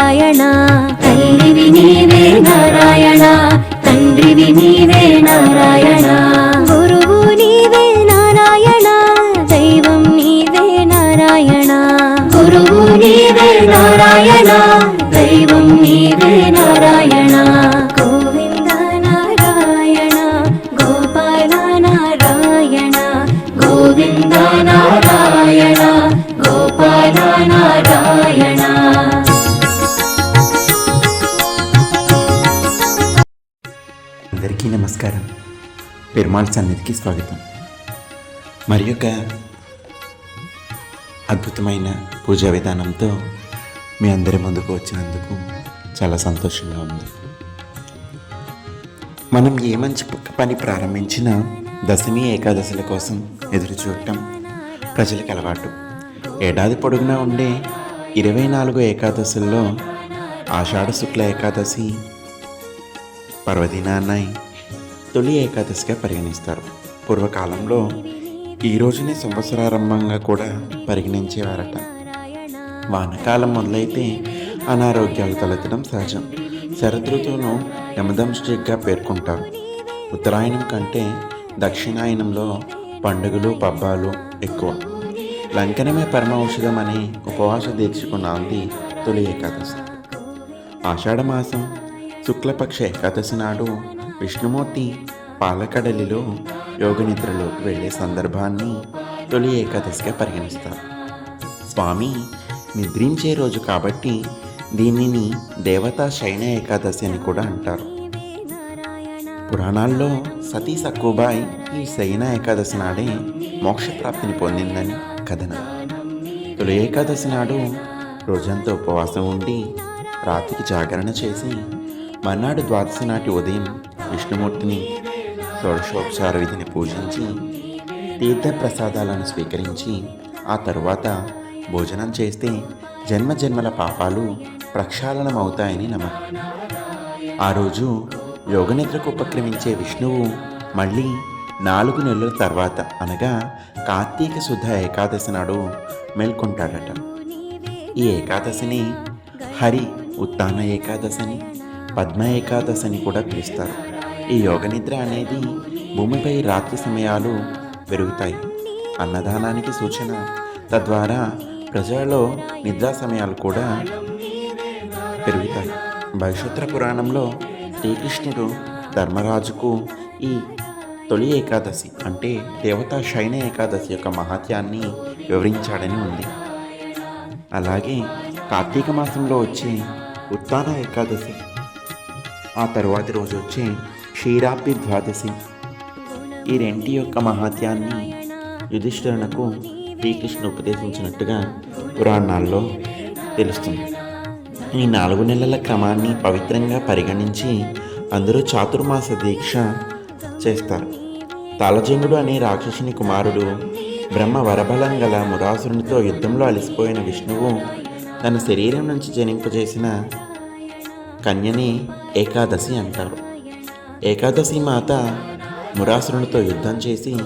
ನಾರಾಯಣ నమస్కారం. పెరుమాళ్ సన్నిధికి స్వాగతం. మరి యొక్క అద్భుతమైన పూజా విధానంతో మీ అందరి ముందుకు వచ్చినందుకు చాలా సంతోషంగా ఉంది. మనం ఏ మంచి పని ప్రారంభించినా దశమి ఏకాదశుల కోసం ఎదురు చూడటం ప్రజలకు అలవాటు. ఏడాది పొడుగునా ఉండే ఇరవై నాలుగు ఏకాదశుల్లో ఆషాఢ శుక్ల ఏకాదశి పర్వదినాన్నాయి తొలి ఏకాదశిగా పరిగణిస్తారు. పూర్వకాలంలో ఈ రోజునే సంవత్సరారంభంగా కూడా పరిగణించేవారట. వానకాలం మొదలైతే అనారోగ్యాలు తలెత్తడం సహజం. శరదృతువును యమదంశ్రీగా పేర్కొంటారు. ఉత్తరాయణం కంటే దక్షిణాయనంలో పండుగలు పబ్బాలు ఎక్కువ. లంకనమే పరమ ఔషధం అని ఉపవాస దీక్షకు తొలి ఏకాదశి. ఆషాఢమాసం శుక్లపక్ష ఏకాదశి నాడు విష్ణుమూర్తి పాలకడలిలో యోగనిద్రలోకి వెళ్ళే సందర్భాన్ని తొలి ఏకాదశిగా పరిగణిస్తారు. స్వామి నిద్రించే రోజు కాబట్టి దీనిని దేవతా శయన ఏకాదశి అని కూడా అంటారు. పురాణాల్లో సతీ సక్కుబాయ్ ఈ శయన ఏకాదశి నాడే మోక్షప్రాప్తిని పొందిందని కథనం. తొలి ఏకాదశి నాడు రోజంతా ఉపవాసం ఉండి రాత్రికి జాగరణ చేసి మర్నాడు ద్వాదశి నాటి ఉదయం విష్ణుమూర్తిని షోడశోపచార విధిని పూజించి తీర్థ ప్రసాదాలను స్వీకరించి ఆ తరువాత భోజనం చేస్తే జన్మ జన్మల పాపాలు ప్రక్షాళనం అవుతాయని నమ్మకం. ఆ రోజు యోగనిద్రకు ఉపక్రమించే విష్ణువు మళ్ళీ నాలుగు నెలల తర్వాత అనగా కార్తీక శుద్ధ ఏకాదశి నాడు మేల్కొంటాడట. ఈ ఏకాదశిని హరి ఉత్తాన ఏకాదశిని పద్మ ఏకాదశని కూడా పిలుస్తారు. ఈ యోగనిద్ర అనేది భూమిపై రాత్రి సమయాలు పెరుగుతాయి. అన్నదానానికి సూచన. తద్వారా ప్రజలలో నిద్రా సమయాలు కూడా పెరుగుతాయి. భవిష్యత్ర పురాణంలో శ్రీకృష్ణుడు ధర్మరాజుకు ఈ తొలి ఏకాదశి అంటే దేవతా శైన ఏకాదశి యొక్క మహాత్యాన్ని వివరించాడని ఉంది. అలాగే కార్తీక మాసంలో వచ్చే ఉత్తాన ఏకాదశి ఆ తరువాతి రోజు వచ్చే క్షీరాబ్ది ద్వాదశి. ఈ రెంటి యొక్క మహాత్యాన్ని యుధిష్ఠిరునకు శ్రీకృష్ణ ఉపదేశించినట్టుగా పురాణాల్లో తెలుస్తుంది. ఈ నాలుగు నెలల క్రమాన్ని పవిత్రంగా పరిగణించి అందరూ చాతుర్మాస దీక్ష చేస్తారు. తాళజంగుడు అనే రాక్షసుని కుమారుడు బ్రహ్మ వరబలం గల మురాసురునితో యుద్ధంలో అలసిపోయిన విష్ణువు తన శరీరం నుంచి జనింపజేసిన కన్యని ఏకాదశి అంటారు. ఏకాదశి మాత మురాసురునితో యుద్ధం చేసి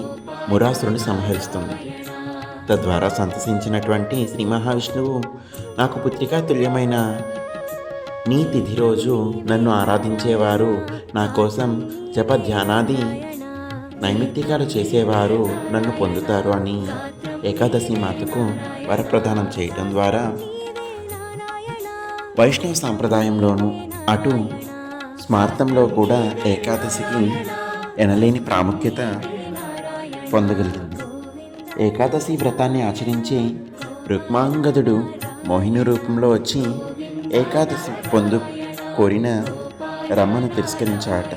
మురాసురుని సంహరిస్తుంది. తద్వారా సంతసించినటువంటి శ్రీ మహావిష్ణువు నాకు పుత్రికా తుల్యమైన నీ తిథి రోజు నన్ను ఆరాధించేవారు నా కోసం జప ధ్యానాది నైమిత్తికాలు చేసేవారు నన్ను పొందుతారు అని ఏకాదశి మాతకు వరప్రదానం చేయటం ద్వారా వైష్ణవ సాంప్రదాయంలోనూ అటు స్మార్థంలో కూడా ఏకాదశికి ఎనలేని ప్రాముఖ్యత పొందగలిగింది ఏకాదశి వ్రతాన్ని ఆచరించి రుక్మాంగదుడు మోహిని రూపంలో వచ్చి ఏకాదశి పొందు కోరిన రమ్మను తిరస్కరించాడట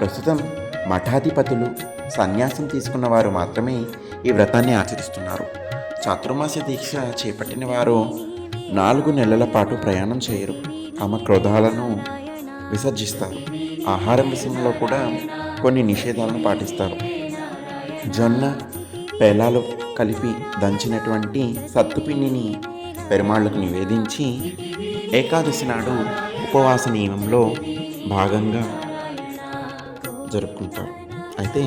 ప్రస్తుతం మఠాధిపతులు సన్యాసం తీసుకున్న వారు మాత్రమే ఈ వ్రతాన్ని ఆచరిస్తున్నారు. చాతుర్మాస దీక్ష చేపట్టిన వారు నాలుగు నెలల పాటు ప్రయాణం చేయరు. తమ క్రోధాలను విసర్జిస్తారు. ఆహారం విషయంలో కూడా కొన్ని నిషేధాలను పాటిస్తారు. జొన్న పేలాలు కలిపి దంచినటువంటి సత్తుపిండిని పెరుమాళ్ళకు నివేదించి ఏకాదశి నాడు ఉపవాస నియమంలో భాగంగా జరుపుకుంటారు. అయితే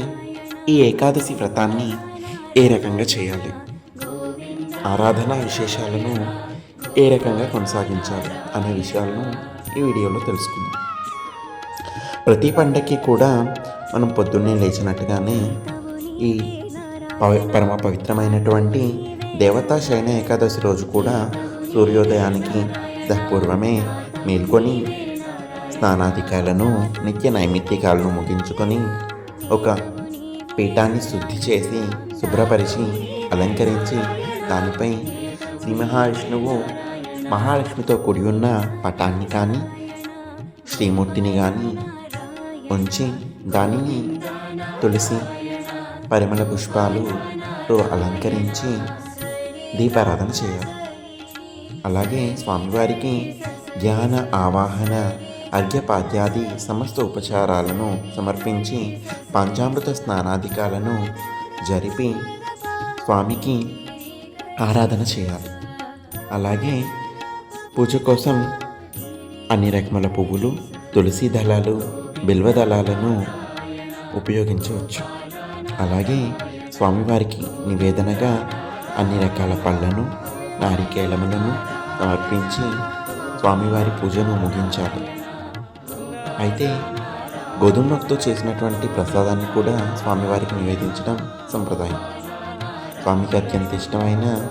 ఈ ఏకాదశి వ్రతాన్ని ఏ రకంగా చేయాలి? ఆరాధన విశేషాలను ఏ రకంగా కొనసాగించాలి అనే విషయాలను ఈ వీడియోలో తెలుసుకుందాం. ప్రతి పండగకి కూడా మనం పొద్దున్నే లేచినట్టుగానే ఈ పవి పరమ పవిత్రమైనటువంటి దేవతా శయన ఏకాదశి రోజు కూడా సూర్యోదయానికి పూర్వమే మేల్కొని స్నానాధికాలను నిత్య నైమిత్తికాలను ముగించుకొని ఒక పీఠాన్ని శుద్ధి చేసి శుభ్రపరిచి అలంకరించి దానిపై శ్రీ మహావిష్ణువు మహాలక్ష్మితో కూడి ఉన్న పటాన్ని కానీ శ్రీమూర్తిని కానీ ఉంచి దానిని తులసి పరిమళ పుష్పాలుతో అలంకరించి దీపారాధన చేయాలి. అలాగే స్వామివారికి ధ్యాన ఆవాహన అర్ఘ్యపాద్యాది సమస్త ఉపచారాలను సమర్పించి పంచామృత స్నానాధికాలను జరిపి స్వామికి ఆరాధన చేయాలి. అలాగే పూజ కోసం అన్ని రకముల పువ్వులు తులసి దళాలు బిల్వ దళాలను ఉపయోగించవచ్చు. అలాగే స్వామివారికి నివేదనగా అన్ని రకాల పళ్ళను నారికేళములను సమర్పించి స్వామివారి పూజను ముగించాలి. అయితే గోధుమతో చేసినటువంటి ప్రసాదాన్ని కూడా స్వామివారికి నివేదించడం సంప్రదాయం. స్వామికి అత్యంత ఇష్టమైన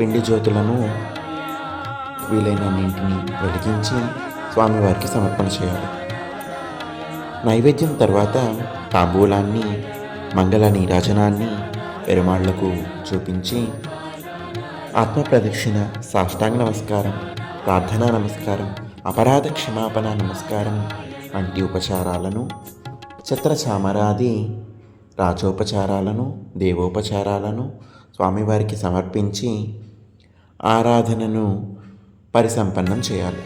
పిండి జ్యోతులను వీలైనన్నింటిని వెలిగించి స్వామివారికి సమర్పణ చేయాలి. నైవేద్యం తర్వాత తాంబూలాన్ని మంగళ నీరాజనాన్ని పెరుమాళ్ళకు చూపించి ఆత్మప్రదక్షిణ సాష్టాంగ నమస్కారం ప్రార్థనా నమస్కారం అపరాధ క్షమాపణ నమస్కారం వంటి ఉపచారాలను ఛత్రచామరాది రాజోపచారాలను దేవోపచారాలను స్వామివారికి సమర్పించి ఆరాధనను పరిసంపన్నం చేయాలి.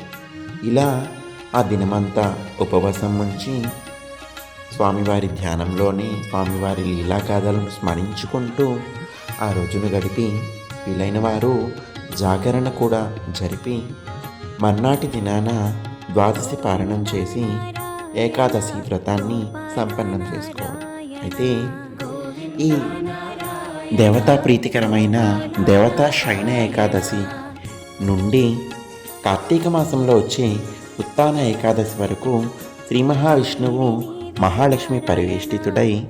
ఇలా ఆ దినమంతా ఉపవాసం ఉంచి స్వామివారి ధ్యానంలోనే స్వామివారి లీలాగాథలను స్మరించుకుంటూ ఆ రోజును గడిపి వీలైన వారు జాగరణ కూడా జరిపి మర్నాటి దినాన ద్వాదశి పారణం చేసి ఏకాదశి వ్రతాన్ని సంపన్నం చేసుకోవాలి అయితే ఈ దేవతా ప్రీతికరమైన దేవతా శయన ఏకాదశి నుండి కార్తీక మాసంలో వచ్చే ఉత్తాన ఏకాదశి వరకు శ్రీ మహావిష్ణువు మహాలక్ష్మి పరివేష్టితుడై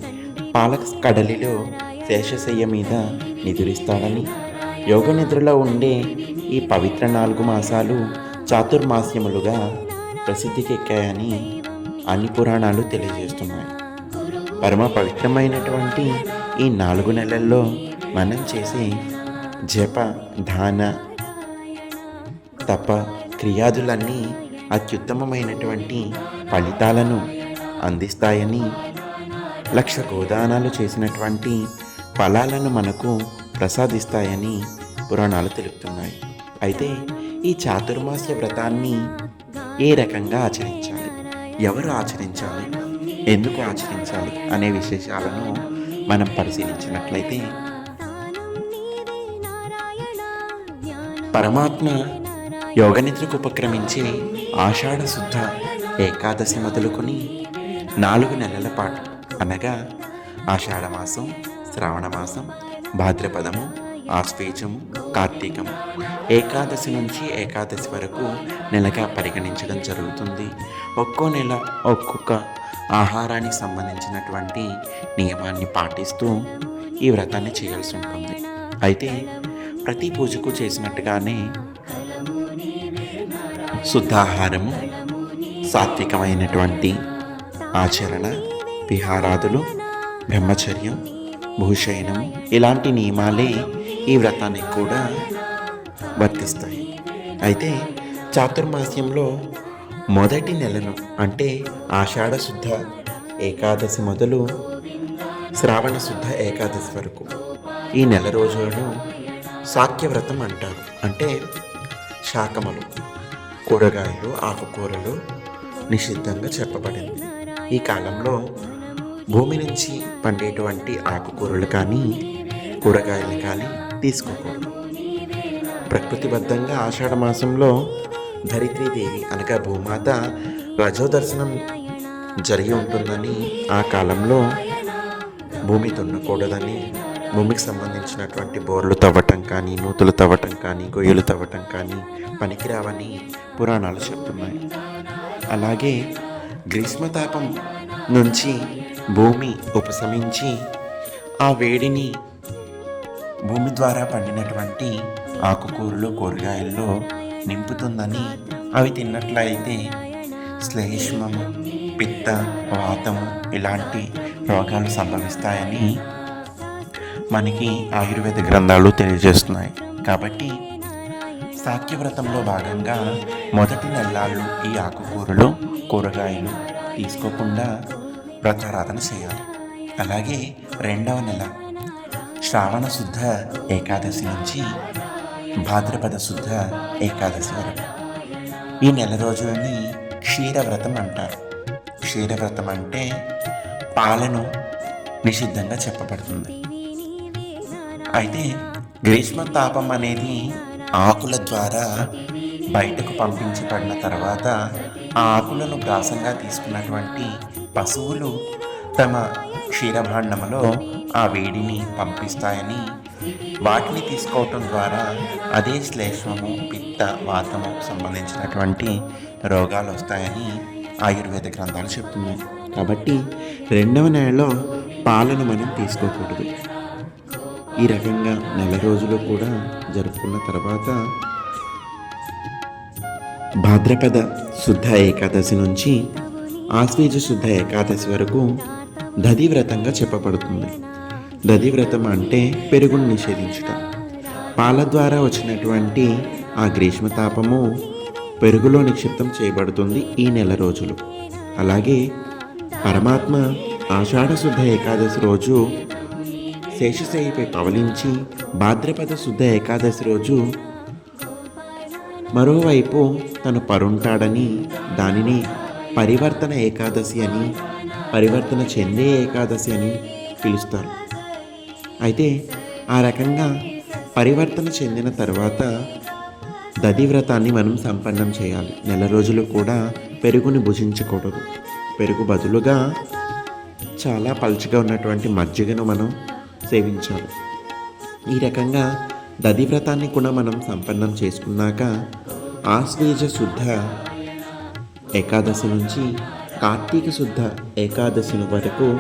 పాలక కడలిలో శేషశయ్య మీద నిదురిస్తాడని. యోగ నిద్రలో ఉండే ఈ పవిత్ర నాలుగు మాసాలు చాతుర్మాస్యములుగా ప్రసిద్ధికెక్కాయని అన్ని పురాణాలు తెలియజేస్తున్నాయి. పరమ పవిత్రమైనటువంటి ఈ నాలుగు నెలల్లో మనం చేసే జప దాన తప క్రియాదులన్నీ అత్యుత్తమమైనటువంటి ఫలితాలను అందిస్తాయని లక్ష గోదానాలు చేసినటువంటి ఫలాలను మనకు ప్రసాదిస్తాయని పురాణాలు తెలుపుతున్నాయి. అయితే ఈ చాతుర్మాస్య వ్రతాన్ని ఏ రకంగా ఆచరించాలి? ఎవరు ఆచరించాలి? ఎందుకు ఆచరించాలి? అనే విశేషాలను మనం పరిశీలించినట్లయితే పరమాత్మ యోగనిద్రకు ఉపక్రమించే ఆషాఢ శుద్ధ ఏకాదశి మొదలుకొని నాలుగు నెలల పాటు. అనగా ఆషాఢమాసం శ్రావణమాసం భాద్రపదము ఆశ్వేజము కార్తీకము. ఏకాదశి నుంచి ఏకాదశి వరకు నెలగా పరిగణించడం జరుగుతుంది. ఒక్కో నెల ఒక్కొక్క ఆహారానికి సంబంధించినటువంటి నియమాన్ని పాటిస్తూ ఈ వ్రతాన్ని చేయాల్సి ఉంటుంది. అయితే ప్రతి పూజకు చేసినట్టుగానే శుద్ధాహారము సాత్వికమైనటువంటి ఆచరణ విహారాదులు బ్రహ్మచర్యం భూషయనం ఇలాంటి నియమాలే ఈ వ్రతానికి కూడా వర్తిస్తాయి అయితే చాతుర్మాస్యంలో మొదటి నెలను అంటే ఆషాఢ శుద్ధ ఏకాదశి మొదలు శ్రావణ శుద్ధ ఏకాదశి వరకు. ఈ నెల రోజులను సాక్యవ్రతం అంటారు. అంటే శాకములు కూరగాయలు ఆకుకూరలు నిషిద్ధంగా చెప్పబడింది. ఈ కాలంలో భూమి నుంచి పండేటువంటి ఆకుకూరలు కానీ కూరగాయలు కానీ తీసుకోకూడదు. ప్రకృతిబద్ధంగా ఆషాఢ మాసంలో ధరిత్రీదేవి అనగా భూమాత రజో దర్శనం జరిగి ఉంటుందని ఆ కాలంలో భూమి దున్నకూడదని భూమికి సంబంధించినటువంటి బోర్లు తవ్వటం కానీ నూతులు తవ్వటం కానీ గొయ్యలు తవ్వటం కానీ పనికిరావని పురాణాలు చెప్తున్నాయి. అలాగే గ్రీష్మతాపం నుంచి భూమి ఉపశమించి ఆ వేడిని భూమి ద్వారా పండినటువంటి ఆకుకూరలు కూరగాయల్లో నింపుతుందని అవి తిన్నట్లయితే శ్లేష్మము పిత్త వాతము ఇలాంటి రోగాలు సంభవిస్తాయని మనకి ఆయుర్వేద గ్రంథాలు తెలియజేస్తున్నాయి. కాబట్టి సాఖ్యవ్రతంలో భాగంగా మొదటి నెలలు ఈ ఆకుకూరలు కూరగాయలు తీసుకోకుండా వ్రతారాధన చేయాలి. అలాగే రెండవ నెల శ్రావణ శుద్ధ ఏకాదశి నుంచి భాద్రపద శుద్ధ ఏకాదశి వరకు. ఈ నెల రోజులని క్షీరవ్రతం అంటారు. క్షీరవ్రతం అంటే పాలను నిషిద్ధంగా చెప్పబడుతుంది. అయితే గ్రీష్మ తాపం అనేది ఆకుల ద్వారా బయటకు పంపించబడిన తర్వాత ఆకులను గ్రాసంగా తీసుకున్నటువంటి పశువులు తమ క్షీరభాండములో ఆ వేడిని పంపిస్తాయని వాటిని తీసుకోవటం ద్వారా అదే శ్లేష్మము పిత్త వాతము సంబంధించినటువంటి రోగాలు వస్తాయని ఆయుర్వేద గ్రంథాలు చెప్తున్నాయి. కాబట్టి రెండవ నెలలో పాలను మనం తీసుకోకూడదు. ఈ రకంగా నెల రోజులు కూడా జరుపుకున్న తర్వాత భాద్రపద శుద్ధ ఏకాదశి నుంచి ఆశ్వేజ శుద్ధ ఏకాదశి వరకు దధివ్రతంగా చెప్పబడుతుంది. దధివ్రతం అంటే పెరుగును నిషేధించుట. పాల ద్వారా వచ్చినటువంటి ఆ గ్రీష్మతాపము పెరుగులో నిక్షిప్తం చేయబడుతుంది ఈ నెల రోజులు. అలాగే పరమాత్మ ఆషాఢ శుద్ధ ఏకాదశి రోజు శేషశయ్యపై పవలించి భాద్రపద శుద్ధ ఏకాదశి రోజు మరోవైపు తను పరుంటాడని దానిని పరివర్తన ఏకాదశి అని పరివర్తన చెందే ఏకాదశి అని పిలుస్తారు. అయితే ఆ రకంగా పరివర్తన చెందిన తర్వాత దది వ్రతాన్ని మనం సంపన్నం చేయాలి. నెల రోజులు కూడా పెరుగుని భుజించకూడదు. పెరుగు బదులుగా చాలా పలుచగా ఉన్నటువంటి మజ్జిగను మనం సేవించాలి. ఈ రకంగా దది వ్రతాన్ని కూడా మనం సంపన్నం చేసుకున్నాక ఆశ్వేజ శుద్ధ ఏకాదశి నుంచి కార్తీక శుద్ధ ఏకాదశి వరకు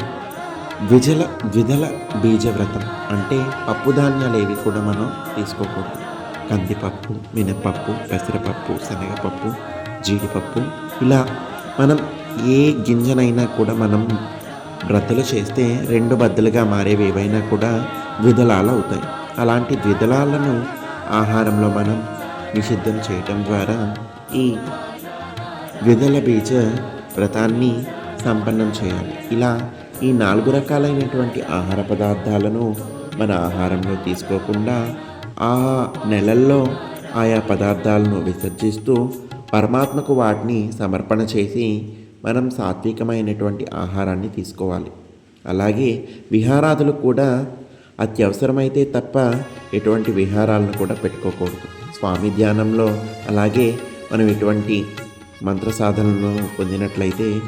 ద్విజల ద్విదల బీజవ్రతం అంటే పప్పుధాన్యాలు ఏవి కూడా మనం తీసుకోకూడదు. కందిపప్పు మినపప్పు పెసరపప్పు శనగపప్పు జీడిపప్పు ఇలా మనం ఏ గింజనైనా కూడా మనం వ్రతలు చేస్తే రెండు బద్దలుగా మారేవి ఏవైనా కూడా ద్విదలాలు అవుతాయి. అలాంటి ద్విదళాలను ఆహారంలో మనం నిషిద్ధం చేయటం ద్వారా ఈ ద్విదల బీజ వ్రతాన్ని సంపన్నం చేయాలి. ఇలా ఈ నాలుగు రకాలైనటువంటి ఆహార పదార్థాలను మన ఆహారంలో తీసుకోకుండా ఆ నెలల్లో ఆయా పదార్థాలను విసర్జిస్తూ పరమాత్మకు వాటిని సమర్పణ చేసి మనం సాత్వికమైనటువంటి ఆహారాన్ని తీసుకోవాలి. అలాగే విహారాదులు కూడా అత్యవసరమైతే తప్ప ఎటువంటి విహారాలను కూడా పెట్టుకోకూడదు. స్వామి ధ్యానంలో అలాగే మనం ఎటువంటి మంత్ర సాధనలను పొందినట్లయితే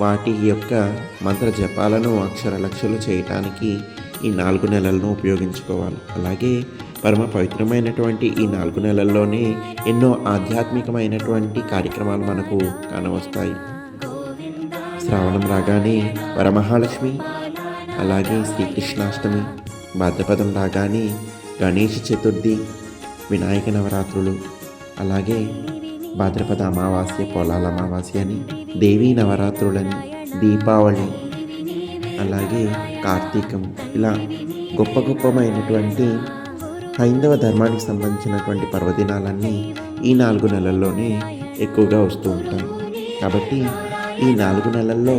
వాటి యొక్క మంత్ర జపాలను అక్షరలక్షలు చేయటానికి ఈ నాలుగు నెలలను ఉపయోగించుకోవాలి. అలాగే పరమ పవిత్రమైనటువంటి ఈ నాలుగు నెలల్లోనే ఎన్నో ఆధ్యాత్మికమైనటువంటి కార్యక్రమాలు మనకు కానవస్తాయి. శ్రావణం రాగానే వరమహాలక్ష్మి అలాగే శ్రీకృష్ణాష్టమి భాద్రపదం రాగానే గణేష్ చతుర్థి వినాయక నవరాత్రులు అలాగే భాద్రపద అమావాస్య పొలాల అమావాస్య అని దేవీ నవరాత్రులని దీపావళి అలాగే కార్తీకం ఇలా గొప్ప గొప్పమైనటువంటి హైందవ ధర్మానికి సంబంధించినటువంటి పర్వదినాలన్నీ ఈ నాలుగు నెలల్లోనే ఎక్కువగా వస్తూ ఉంటాయి. కాబట్టి ఈ నాలుగు నెలల్లో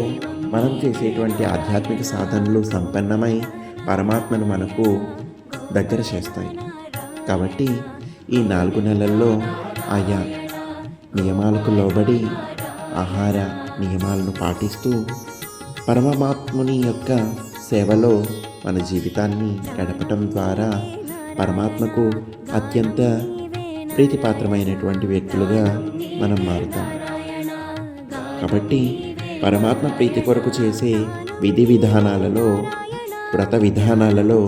మనం చేసేటువంటి ఆధ్యాత్మిక సాధనలు సంపన్నమై పరమాత్మను మనకు దగ్గర చేస్తాయి. కాబట్టి ఈ నాలుగు నెలల్లో ఆయా నియమాలకు లోబడి ఆహార నియమాలను పాటిస్తూ పరమాత్ముని యొక్క సేవలో మన జీవితాన్ని గడపటం ద్వారా పరమాత్మకు అత్యంత ప్రీతిపాత్రమైనటువంటి వ్యక్తులుగా మనం మారుతాం. కాబట్టి పరమాత్మ ప్రీతి కొరకు చేసే విధి విధానాలలో వ్రత విధానాలలో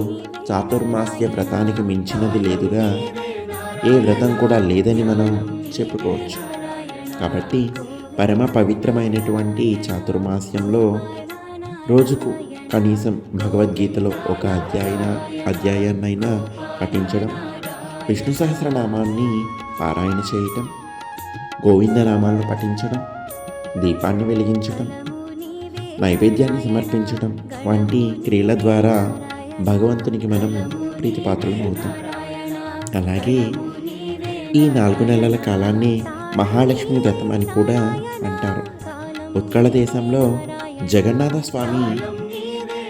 చాతుర్మాస్య వ్రతానికి మించినది లేదుగా ఏ వ్రతం కూడా లేదని మనం చెప్పుకోవచ్చు. కాబట్టి పరమ పవిత్రమైనటువంటి చాతుర్మాస్యంలో రోజుకు కనీసం భగవద్గీతలో ఒక అధ్యాయన అధ్యాయాన్నైనా పఠించడం విష్ణు సహస్రనామాన్ని పారాయణ చేయటం గోవిందనామాలను పఠించడం దీపాన్ని వెలిగించడం నైవేద్యాన్ని సమర్పించడం వంటి క్రియల ద్వారా భగవంతునికి మనం ప్రీతిపాత్రలం అవుతాం. అలాగే ఈ నాలుగు నెలల కాలాన్ని మహాలక్ష్మి వ్రతం అని కూడా అంటారు. ఉత్కళ దేశంలో జగన్నాథ స్వామి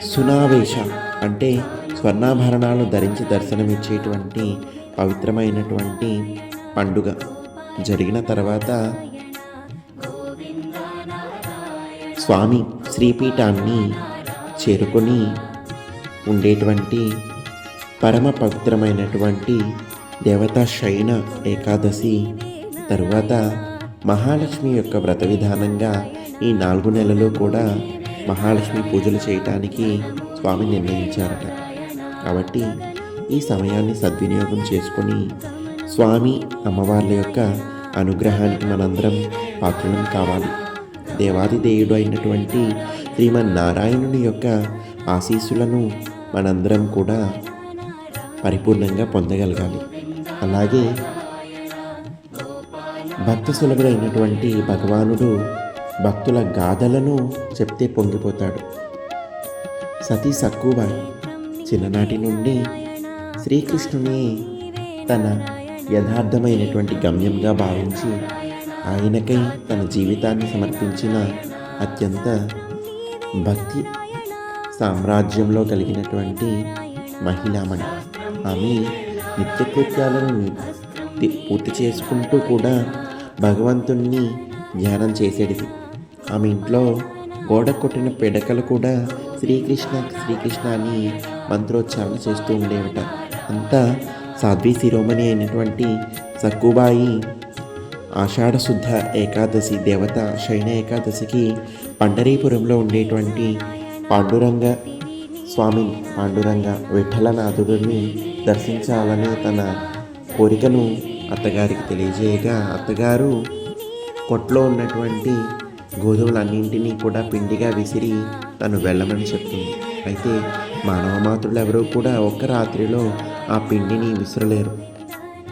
సునావేశ అంటే స్వర్ణాభరణాలు ధరించి దర్శనమిచ్చేటువంటి పవిత్రమైనటువంటి పండుగ. జరిగిన తర్వాత స్వామి శ్రీపీఠాన్ని చేరుకొని ఉండేటువంటి పరమ పవిత్రమైనటువంటి దేవతా శయన ఏకాదశి తరువాత మహాలక్ష్మి యొక్క వ్రత విధానంగా ఈ నాలుగు నెలలు కూడా మహాలక్ష్మి పూజలు చేయటానికి స్వామి నిర్ణయించారట. కాబట్టి ఈ సమయాన్ని సద్వినియోగం చేసుకొని స్వామి అమ్మవార్ల యొక్క అనుగ్రహానికి మనందరం పాత్రలం కావాలి. దేవాదిదేవుడు అయినటువంటి శ్రీమన్నారాయణుని యొక్క ఆశీస్సులను మనందరం కూడా పరిపూర్ణంగా పొందగలగాలి. అలాగే భక్త సులభుడైనటువంటి భగవానుడు భక్తుల గాథలను చెప్తే పొంగిపోతాడు. సతీ సక్కుబాయి చిన్ననాటి నుండి శ్రీకృష్ణుని తన యథార్థమైనటువంటి గమ్యంగా భావించి ఆయనకై తన జీవితాన్ని సమర్పించిన అత్యంత భక్తి సామ్రాజ్యంలో కలిగినటువంటి మహిళామణి. ఆమె నిత్యకృత్యాలను పూర్తి చేసుకుంటూ కూడా భగవంతుణ్ణి ధ్యానం చేసేది. ఆమె ఇంట్లో గోడ కొట్టిన పిడకలు కూడా శ్రీకృష్ణ శ్రీకృష్ణ అని మంత్రోచ్చారణ చేస్తూ ఉండేవిట. అంతా సాధ్వి శిరోమణి అయినటువంటి సక్కుబాయి ఆషాఢశుద్ధ ఏకాదశి దేవత శయన ఏకాదశికి పండరీపురంలో ఉండేటువంటి పాండురంగ స్వామి పాండురంగ విఠలనాథుడిని దర్శించాలనే తన కోరికను అత్తగారికి తెలియజేయగా అత్తగారు కొట్లో ఉన్నటువంటి గోధుమలన్నింటినీ కూడా పిండిగా విసిరి తను వెళ్ళమని చెప్తుంది. అయితే మానవ మాతృలు ఎవరూ కూడా ఒక్క రాత్రిలో ఆ పిండిని విసరలేరు.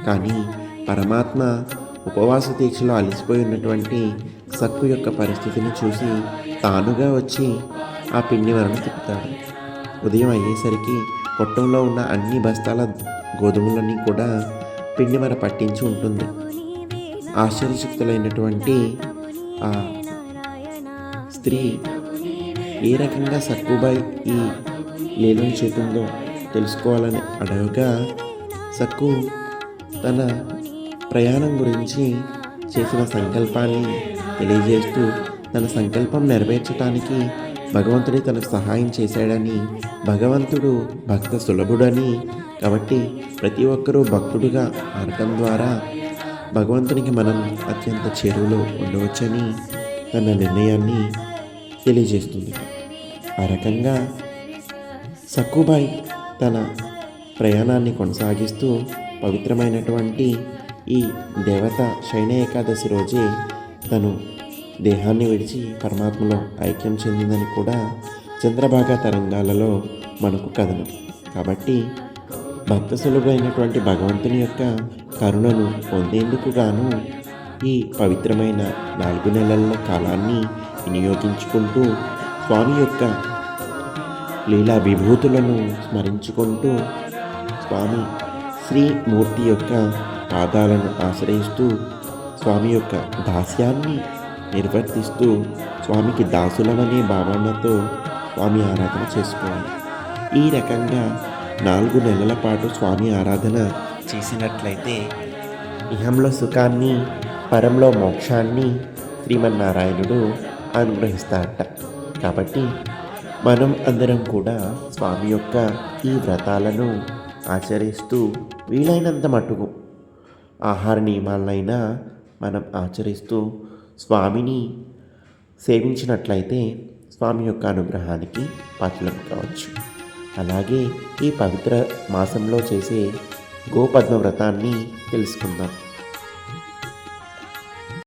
కానీ పరమాత్మ ఉపవాస దీక్షలో అలిసిపోయి ఉన్నటువంటి సక్కు యొక్క పరిస్థితిని చూసి తానుగా వచ్చి ఆ పిండి వలన తిప్పుతాడు. ఉదయం అయ్యేసరికి పొట్టంలో ఉన్న అన్ని బస్తాల గోధుమలన్నీ కూడా పిండి మర పట్టించి ఉంటుంది. ఆశ్చర్యశక్తులైనటువంటి ఆ స్త్రీ ఏ రకంగా సక్కుబాయ్ ఈ లీలను చూపిందో తెలుసుకోవాలని అడగగా సక్కు తన ప్రయాణం గురించి చేసిన సంకల్పాన్ని తెలియజేస్తూ తన సంకల్పం నెరవేర్చడానికి భగవంతుడి తనకు సహాయం చేశాడని భగవంతుడు భక్త సులభుడని కాబట్టి ప్రతి ఒక్కరూ భక్తుడిగా మారటం ద్వారా భగవంతునికి మనం అత్యంత చేరువలో ఉండవచ్చని తన నిర్ణయాన్ని తెలియజేస్తుంది. ఆ రకంగా సక్కుబాయ్ తన ప్రయాణాన్ని కొనసాగిస్తూ పవిత్రమైనటువంటి ఈ దేవత శయన ఏకాదశి రోజే తను దేహాన్ని విడిచి పరమాత్మలో ఐక్యం చెందిందని కూడా చంద్రభాగ తరంగాలలో మనకు కథనం. కాబట్టి భక్త సులువైనటువంటి భగవంతుని యొక్క కరుణను పొందేందుకు గాను ఈ పవిత్రమైన నాలుగు నెలల కాలాన్ని వినియోగించుకుంటూ స్వామి యొక్క లీలా విభూతులను స్మరించుకుంటూ స్వామి శ్రీమూర్తి యొక్క పాదాలను ఆశ్రయిస్తూ స్వామి యొక్క దాస్యాన్ని నిర్వర్తిస్తూ స్వామికి దాసులమనే భావనతో స్వామి ఆరాధన చేసుకోవాలి. ఈ రకంగా నాలుగు నెలల పాటు స్వామి ఆరాధన చేసినట్లయితే ఇహంలో సుఖాన్ని పరంలో మోక్షాన్ని శ్రీమన్నారాయణుడు అనుగ్రహిస్తాడట కాబట్టి మనం అందరం కూడా స్వామి యొక్క ఈ వ్రతాలను ఆచరిస్తూ వీలైనంత మటుకు ఆహార నియమాలనైనా మనం ఆచరిస్తూ స్వామిని సేవించినట్లయితే స్వామి యొక్క అనుగ్రహానికి పాత్రలం కావచ్చు. అలాగే ఈ పవిత్ర మాసంలో చేసే గోపద్మ వ్రతాన్ని తెలుసుకుందాం.